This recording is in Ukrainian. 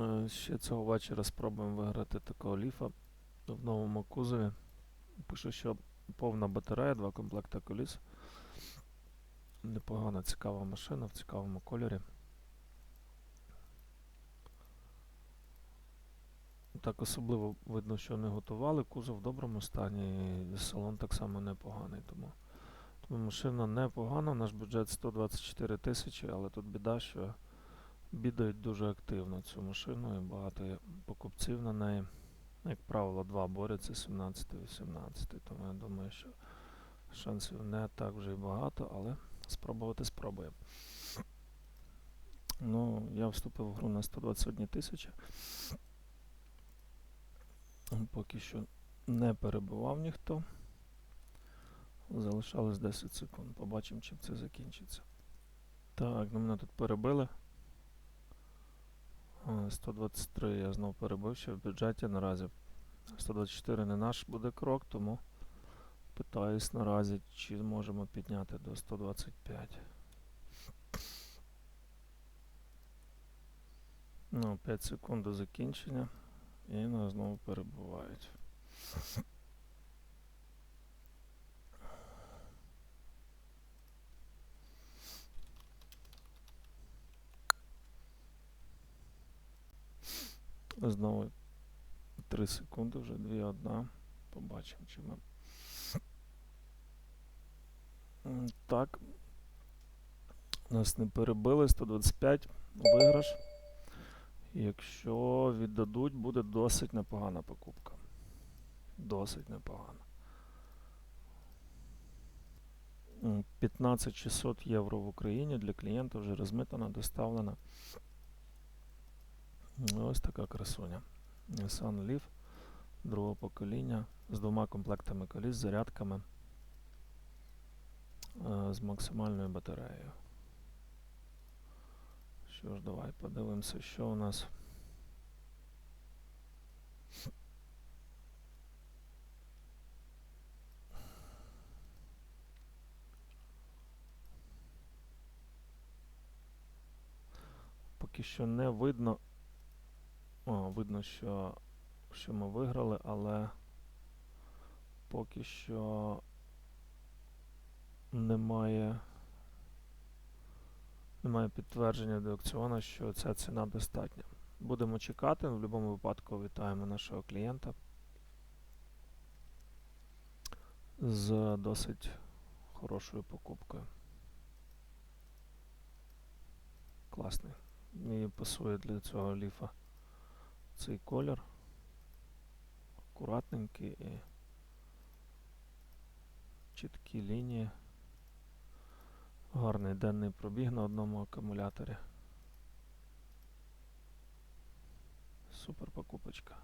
Е, Ще цього вечора спробуємо виграти такого ліфа в новому кузові. Пишу, що повна батарея, два комплекти коліс. Непогана цікава машина в цікавому кольорі. Так особливо видно, що не готували. Кузов в доброму стані, салон так само непоганий. Тому, тому машина непогана. Наш бюджет 124 тисячі, але тут біда, що бідають дуже активно цю машину і багато покупців на неї. Як правило, два борються 17-18. Тому я думаю, що шансів не так вже і багато, але спробувати спробуємо. Ну, я вступив в гру на 121 тисячі. Поки що не перебував ніхто. Залишалось 10 секунд. Побачимо, чим це закінчиться. Так, ну мене тут перебили. А, 123 я знову перебив ще в бюджеті наразі. 124 не наш буде крок, тому питаюсь наразі, чи зможемо підняти до 125. Ну, 5 секунд до закінчення. І нас знову перебувають. Знову 3 секунди, вже 2 одна. Побачимо, чи ми. Так. Нас не перебили. 125. Виграш. Якщо віддадуть, буде досить непогана покупка. Досить непогана. М, 15600 євро в Україні для клієнта вже розмитана, доставлена. Ось така красуня. Nissan Leaf другого покоління з двома комплектами коліс, зарядками е, з максимальною батареєю. Що ж, давай подивимося, що у нас. Поки що не видно. О, видно, що, що ми виграли, але поки що немає. Немає підтвердження до аукціону, що ця ціна достатня. Будемо чекати. В будь-якому випадку вітаємо нашого клієнта з досить хорошою покупкою. Класний. Мені пасує для цього ліфа цей колір. Акуратненький і чіткі лінії. Гарний денний пробіг на одному акумуляторі. Супер покупочка.